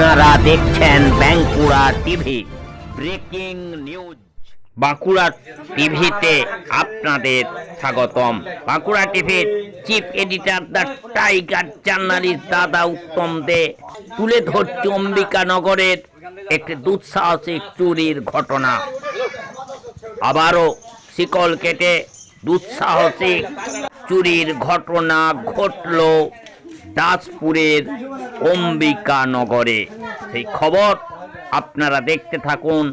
আপনারা দেখছেন Bankura TV. Breaking news. Bankura টিভিতে আপনাদের স্বাগতম। বাঁকুড়া টিভির chief editor the tiger journalist দাদা উত্তম দে তুলে ধরছে অম্বিকানগরের একটি দুঃসাহসিক চুরির ঘটনা। আবারও শিকল কেটে দুঃসাহসিক চুরির ঘটনা ঘটল দাসপুরের অম্বিকানগরে সেই খবর আপনারা দেখতে থাকুন।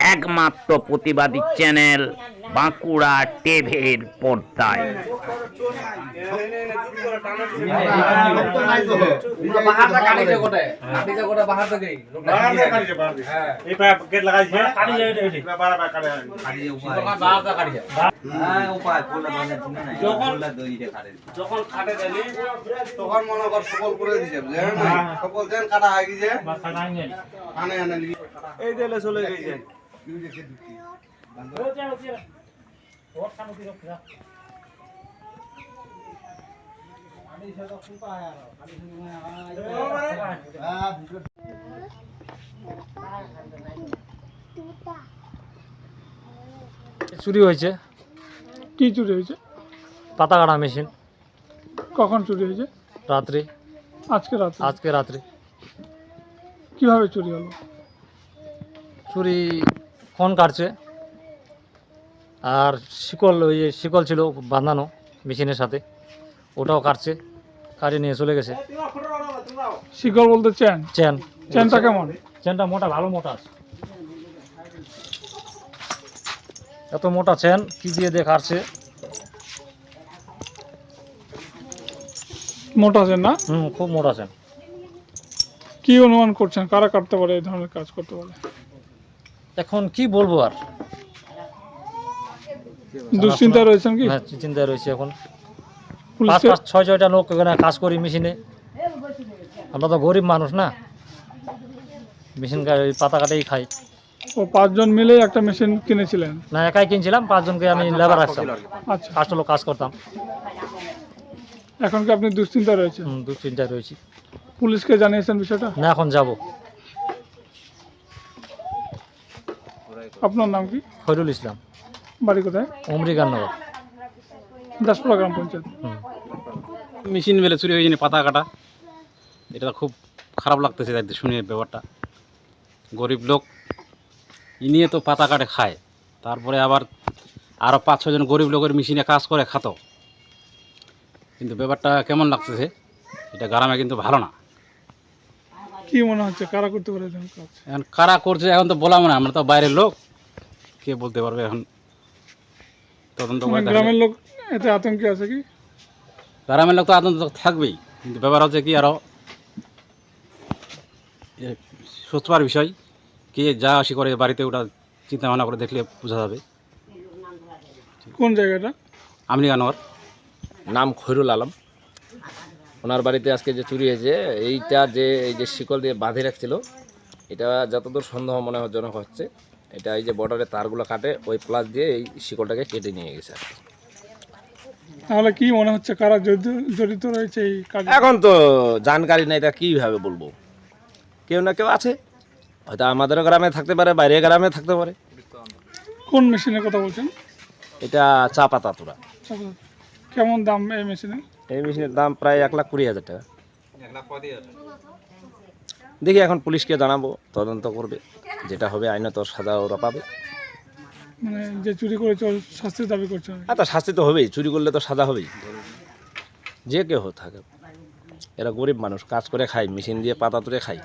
একমাত্র প্রতিবাদী চ্যানেল বাঁকুড়া টিভির পর্দায়। যখন সকল করে সকল আনে এই চলে গেছে। চুরি হয়েছে। কি চুরি হয়েছে? পাতা কাটা মেশিন। কখন চুরি হয়েছে? রাত্রি। আজকে রাতে আজকে রাত্রি। কীভাবে চুরি হলো? চুরি ফোন কাটছে। আর শিকল ওই যে শিকল ছিল বাঁধানো মেশিনের সাথে ওটাও কাটছে কাটিয়ে নিয়ে চলে গেছে। শিকল বলতে চেন? চেন। চেনটা কেমন? চেনটা মোটা ভালো মোটা আছে। এত মোটা চেন কি দিয়ে দিয়ে কাটছে? মোটা চেন না? হুম খুব মোটা চেন। কি অনুমান করছেন? কারা কাটতে পারে এই ধরনের কাজ করতে পারে? এখন কি বলব আর? দুশ্চিন্তায় রয়েছেন কি? হ্যাঁ চিন্তায় রয়েছে এখন। পাঁচ পাঁচ ছয় ছয়টা লোক এখানে কাজ করি মেশিনে। আমরা তো গরিব মানুষ না। মেশিন পাতা কাটেই খাই। ও পাঁচজন মিলেই একটা মেশিন কিনেছিলেন? না একাই কিনছিলাম পাঁচজনকে আমি লেবার রাখতাম আচ্ছা। পাঁচটা লোক কাজ করতাম। এখন কি আপনি দুশ্চিন্তায় রয়েছেন? হুম, দু রয়েছি। পুলিশকে জানিয়েছেন বিষয়টা? না এখন যাব। আপনার নাম কি? খৈরুল ইসলাম। বাড়ি কোথায়? অমরিকানগর দাসপুরা গ্রাম পঞ্চায়েত। মেশিন মেলে চুরি হয়ে যায়নি পাতা কাটা। এটা খুব খারাপ লাগতেছে তাই শুনে ব্যাপারটা। গরিব লোক ই নিয়ে তো পাতা কাটে খায়। তারপরে আবার আরও পাঁচ ছজন গরিব লোকের মেশিনে কাজ করে খাতো। কিন্তু ব্যাপারটা কেমন লাগতেছে এটা গ্রামে কিন্তু ভালো না। কি মনে হচ্ছে কারা করতে পারে এখন কারা করছে এখন তো বলা মনে আমরা তো বাইরের লোক। কে বলতে পারবে এখন? তদন্ত করে গ্রামের লোক এতে আতঙ্কে আছে কি? গ্রামের লোক তো আতঙ্ক থাকবেই কিন্তু ব্যাপার হচ্ছে কি আরও সত্যবার বিষয় কে যা আসি করে বাড়িতে ওটা চিন্তা ভাবনা করে দেখলে বোঝা যাবে। কোন জায়গাটা? আমনি গানোয়ার নাম খৈরুল আলম। ওনার বাড়িতে আজকে যে চুরি হয়েছে এইটা যে এই যে শিকল দিয়ে বাঁধে রাখছিল এটা যতদূর সন্দেহ মনে জনক হচ্ছে। এটা এই যে বর্ডারে তারগুলো কাটে ওই প্লাস দিয়ে এই শিকলটাকে কেটে নিয়ে গেছে তাহলে কি মনে হচ্ছে কারা জড়িত- জড়িত রয়েছে এই কাজে? এখন তো জানকারি নাই তা কীভাবে বলব? কেউ না কেউ আছে। হয়তো আমাদেরও গ্রামে থাকতে পারে বাইরে গ্রামে থাকতে পারে। কোন মেশিনের কথা বলছেন? এটা চা পাতা তোরা কেমন দাম এই মেশিনের? এই মেশিনের দাম প্রায় এক লাখ কুড়ি হাজার টাকা। দেখি এখন পুলিশকে জানাব তদন্ত করবে যেটা হবে আইনত সাজা ওরা পাবে। মানে যে চুরি করেছে শাস্তি দাবি করছে হ্যাঁ তা শাস্তি তো হবেই চুরি করলে তো সাজা হবেই। যে কেউ থাকে। এরা গরিব মানুষ কাজ করে খায় মেশিন দিয়ে পাতা তুলে খায়।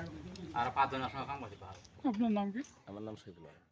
আপনার নাম কি? আমার নাম শহীদুল আলম।